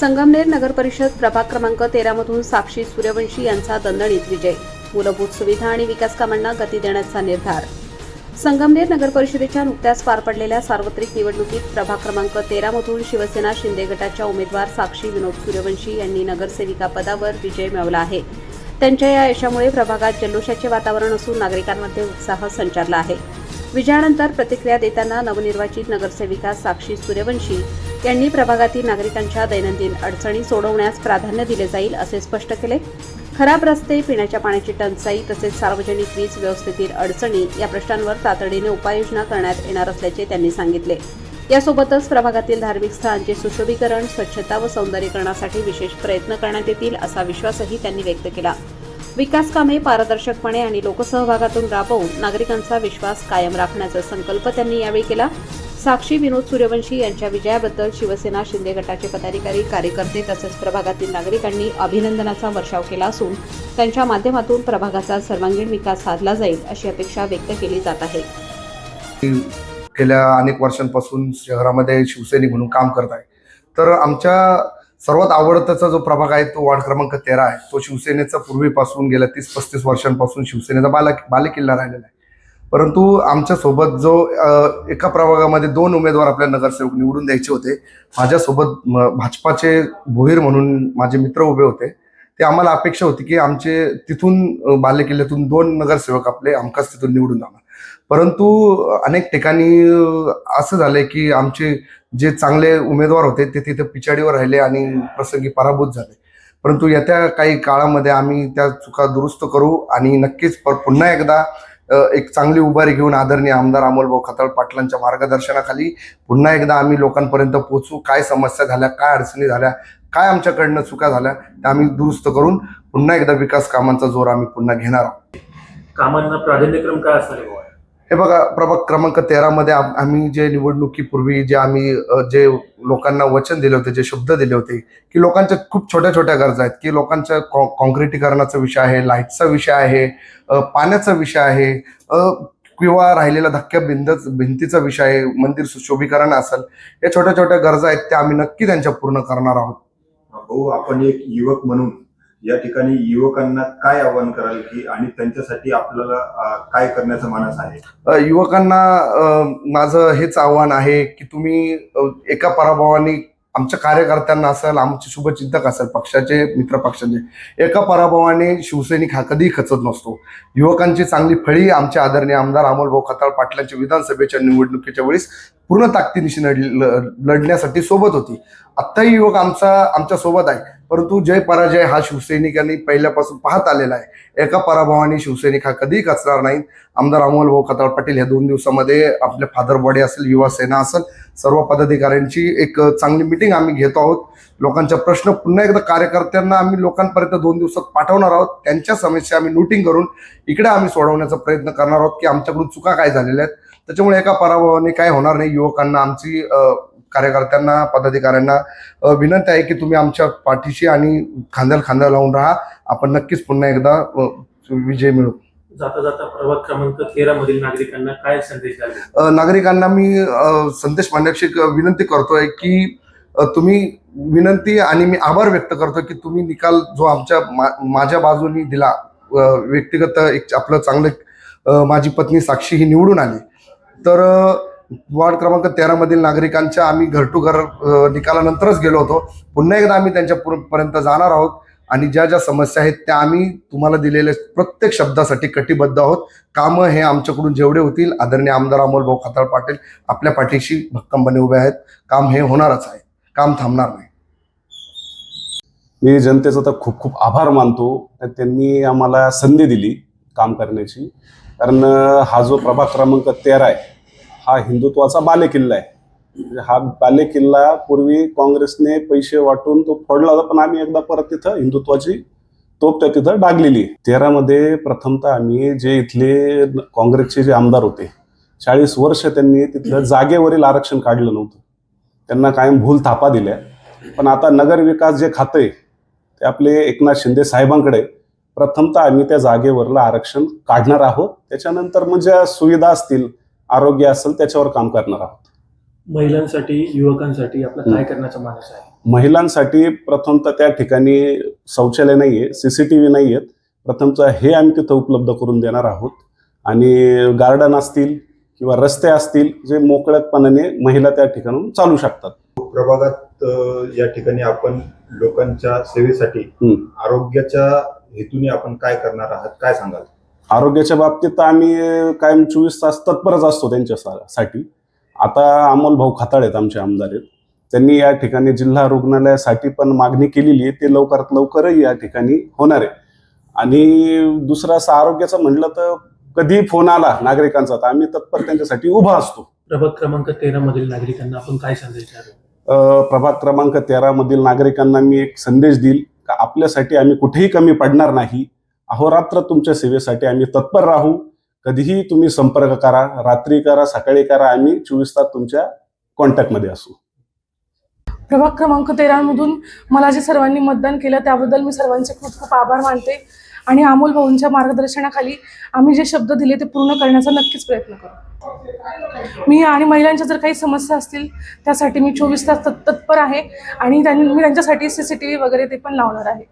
संगमनेर नगर परिषद प्रभाग क्रमांक तेरामधून साक्षी सूर्यवंशी यांचा दणदणीत विजय. मूलभूत सुविधा आणि विकास कामांना गती देण्याचा निर्धार. संगमनेर नगर परिषदेच्या नुकत्याच पार पडलेल्या सार्वत्रिक निवडणुकीत प्रभाग क्रमांक तेरामधून शिवसेना शिंदे गटाच्या उमेदवार साक्षी विनोद सूर्यवंशी यांनी नगरसेविका पदावर विजय मिळवला आहे. त्यांच्या या यशामुळे प्रभागात जल्लोषाचे वातावरण असून नागरिकांमध्ये उत्साह संचारला आहे. विजयानंतर प्रतिक्रिया देताना नवनिर्वाचित नगरसेविका साक्षी सूर्यवंशी त्यांनी प्रभागातील नागरिकांच्या दैनंदिन अडचणी सोडवण्यास प्राधान्य दिले जाईल असे स्पष्ट केले. खराब रस्ते पिण्याच्या पाण्याची टंचाई तसेच सार्वजनिक वीज व्यवस्थेतील अडचणी या प्रश्नांवर तातडीने उपाययोजना करण्यात येणार असल्याचे त्यांनी सांगितले. यासोबतच प्रभागातील धार्मिक स्थळांचे सुशोभीकरण स्वच्छता व सौंदर्यीकरणासाठी विशेष प्रयत्न करण्यात येतील असा विश्वासही त्यांनी व्यक्त केला. विकास कामे पारदर्शकपणे आणि लोकसहभागातून राबवून नागरिकांचा विश्वास कायम राखण्याचा संकल्प त्यांनी यावेळी केला. साक्षी विनोद सूर्यवंशी यांच्या विजयाबद्दल शिवसेना शिंदे गटाचे पदाधिकारी कार्यकर्ते तसेच प्रभागातील नागरिकांनी अभिनंदनाचा वर्षाव केला असून त्यांच्या माध्यमातून प्रभागाचा सर्वांगीण विकास साधला जाईल अशी अपेक्षा व्यक्त केली जात आहे. गेल्या अनेक वर्षांपासून शहरामध्ये शिवसैनिक म्हणून काम करत आहे. तर आमच्या सर्वात आवडताचा जो प्रभाग आहे तो वार्ड क्रमांक तेरा आहे. तो शिवसेनेचा पूर्वीपासून गेल्या तीस पस्तीस वर्षांपासून शिवसेनेचा बाला बालेकिल्ला राहिलेला आहे. परंतु आमच्यासोबत जो एका प्रभागामध्ये दोन उमेदवार आपल्या नगरसेवक निवडून द्यायचे होते माझ्यासोबत म, भाजपाचे भोईर म्हणून माझे मित्र उभे होते. ते आम्हाला अपेक्षा होती की आमचे तिथून बालेकिल्ल्यातून दोन नगरसेवक आपले हमखास तिथून निवडून जाणार. परंतु अनेक ठिकाणी असं झालंय की आमचे जे चांगले उमेदवार होते ते तिथे पिछाडीवर राहिले आणि प्रसंगी पराभूत झाले. परंतु येत्या काही काळामध्ये आम्ही त्या चुका दुरुस्त करू आणि नक्कीच पुन्हा एकदा एक चांगली उभारी घेऊन आदरणीय आमदार अमोलभाऊ खताळ पाटलांच्या मार्गदर्शनाखाली पुन्हा एकदा आम्ही लोकांपर्यंत पोहोचू. काय समस्या झाल्या काय अडचणी झाल्या काय आमच्याकडनं चुका झाल्या त्या आम्ही दुरुस्त करून पुन्हा एकदा विकास कामांचा जोर आम्ही पुन्हा घेणार आहोत. कामांना प्राधान्यक्रम काय असणार आहे हे बघा प्रभाग क्रमांक तेरामध्ये आम- आम्ही जे निवडणुकीपूर्वी जे आम्ही जे लोकांना वचन दिले होते जे शब्द दिले होते की लोकांच्या खूप छोट्या छोट्या गरजा आहेत की लोकांच्या कॉ- कॉन्क्रिटीकरणाचा विषय आहे लाईटचा विषय आहे पाण्याचा विषय आहे किंवा राहिलेला धक्क्या भिंत भिंतीचा विषय आहे मंदिर सुशोभीकरण असेल या छोट्या छोट्या गरजा आहेत त्या आम्ही नक्की त्यांच्या पूर्ण करणार आहोत. भाऊ आपण एक युवक म्हणून या ठिकाणी युवकांना काय आव्हान कराल की आणि त्यांच्यासाठी आपल्याला काय करण्याचा मानस आहे? युवकांना माझं हेच आव्हान आहे की तुम्ही एका पराभवाने आमच्या कार्यकर्त्यांना असेल आमचे शुभचिंतक असेल पक्षाचे मित्र पक्षाचे एका पराभवाने शिवसैनिक हा कधीही खचत नसतो. युवकांची चांगली फळी आमचे आदरणीय आमदार अमोलभाऊ खताळ पाटलांच्या विधानसभेच्या निवडणुकीच्या वेळेस पूर्ण ताकदीनिशी ल- लढण्यासाठी सोबत होती. आत्ताही युवक आमचा आमच्यासोबत आहे. परंतु जय पराजय हा शिवसैनिकांनी पहिल्यापासून पाहत आलेला आहे. एका पराभवाने शिवसैनिक हा कधीही कचणार नाही. आमदार अमोल भाऊ खताळ पाटील ह्या दोन दिवसामध्ये आपल्या फादर बॉडी असेल युवा सेना असेल सर्व पदाधिकाऱ्यांची एक चांगली मिटिंग आम्ही घेतो आहोत. लोकांच्या प्रश्न पुन्हा एकदा कार्यकर्त्यांना आम्ही लोकांपर्यंत दोन दिवसात पाठवणार आहोत. त्यांच्या समस्या आम्ही नोटिंग करून इकडे आम्ही सोडवण्याचा प्रयत्न करणार आहोत की आमच्याकडून चुका काय झालेल्या आहेत. त्याच्यामुळे एका पराभवाने काय होणार नाही. युवकांना आमची कार्यकर्त्यांना पदाधिकाऱ्यांना विनंती आहे की तुम्ही आमच्या पाठीशी आणि खांद्याला खांदा लावून राहा. आपण नक्कीच पुन्हा एकदा विजय मिळवू. जाता जाता प्रभाग क्रमांक तेरा मधील नागरिकांना काय संदेश द्याल? नागरिकांना मी संदेश मांडण्याची विनंती करतोय की तुम्ही विनंती आणि मी आभार व्यक्त करतो की तुम्ही निकाल जो आमच्या मा- माझ्या बाजूनी दिला व्यक्तिगत एक आपलं चांगलं माझी पत्नी साक्षी ही निवडून आली. तर वार्ड क्रमांक तेरामधील नागरिकांच्या आम्ही घर टू घर निकालानंतरच गेलो होतो. पुन्हा एकदा आम्ही त्यांच्या पर्यंत जाणार आहोत आणि ज्या ज्या समस्या आहेत त्या आम्ही तुम्हाला दिलेल्या प्रत्येक शब्दासाठी कटिबद्ध आहोत. कामं हे आमच्याकडून जेवढे होतील आदरणीय आमदार अमोल भाऊ खताळ पाटील आपल्या पाठीशी भक्कमपणे उभे आहेत. काम हे होणारच आहे. काम थांबणार नाही. मी जनतेचा तर खूप खूप आभार मानतो. तर त्यांनी आम्हाला संधी दिली काम करण्याची. कारण हा जो प्रभाग क्रमांक तेरा आहे हा हिंदुत्वाचा बालेकिल्ला आहे. म्हणजे हा बालेकिल्ला पूर्वी काँग्रेसने पैसे वाटून तो फोडला होता पण आम्ही एकदा परत तिथं हिंदुत्वाची तोप त्या तिथं डागलेली तेरामध्ये प्रथमतः आम्ही जे इथले काँग्रेसचे जे आमदार होते चाळीस वर्ष त्यांनी तिथलं जागेवरील आरक्षण काढलं नव्हतं. त्यांना कायम भूल थापा दिल्या. पण आता नगर विकास जे खातं आहे ते आपले एकनाथ शिंदे साहेबांकडे प्रथमतः आम्ही त्या जागेवरलं आरक्षण काढणार आहोत. त्याच्यानंतर मग ज्या सुविधा असतील आरोग्य असेल त्याच्यावर काम करणार आहोत. महिलांसाठी युवकांसाठी आपला काय करण्याचा मानस आहे? महिलांसाठी प्रथमतः त्या ठिकाणी शौचालय नाही आहे सी सी टी व्ही नाही आहेत प्रथमतः हे आम्ही तिथं उपलब्ध करून देणार आहोत. आणि गार्डन असतील किंवा रस्ते असतील जे मोकळ्यापणाने महिला त्या ठिकाणून चालू शकतात. प्रभागात या ठिकाणी आपण लोकांच्या सेवेसाठी. आरोग्याच्या हेतूने आपण काय करणार आहात काय सांगाल? आरोग्याच्या बाबतीत तर आम्ही कायम चोवीस तास तत्परच असतो त्यांच्यासाठी. आता अमोल भाऊ खताळ आहेत आमचे आमदार आहेत. त्यांनी या ठिकाणी जिल्हा रुग्णालयासाठी पण मागणी केलेली आहे. ते लवकरात लवकरही या ठिकाणी होणार आहे. आणि दुसरं असं आरोग्याचं म्हटलं तर कधी फोन आला नागरिकांचा तर आम्ही तत्पर त्यांच्यासाठी उभा असतो. प्रभाग क्रमांक तेरा मधील नागरिकांना आपण काय संदेश अ, प्रभाग क्रमांक तेरा मधील नागरिकांना मी एक संदेश देईल. आपल्यासाठी आम्ही कुठेही कमी पडणार नाही. अहोरात्र तुमच्या सेवेसाठी आम्ही तत्पर राहू. कधीही तुम्ही संपर्क करा रात्री करा सकाळी करा आम्ही चोवीस तास तुमच्या कॉन्टॅक्टमध्ये असू. प्रभाग क्रमांक तेरामधून मला जे सर्वांनी मतदान केलं त्याबद्दल मी सर्वांचे खूप खूप आभार मानते. आणि अमोल भाऊंच्या मार्गदर्शनाखाली आम्ही जे शब्द दिले ते पूर्ण करण्याचा नक्कीच प्रयत्न करू. मी आणि महिलांच्या जर काही समस्या असतील त्यासाठी मी चोवीस तास तत्पर आहे आणि मी त्यांच्यासाठी सी सी टी व्ही वगैरे ते पण लावणार आहे.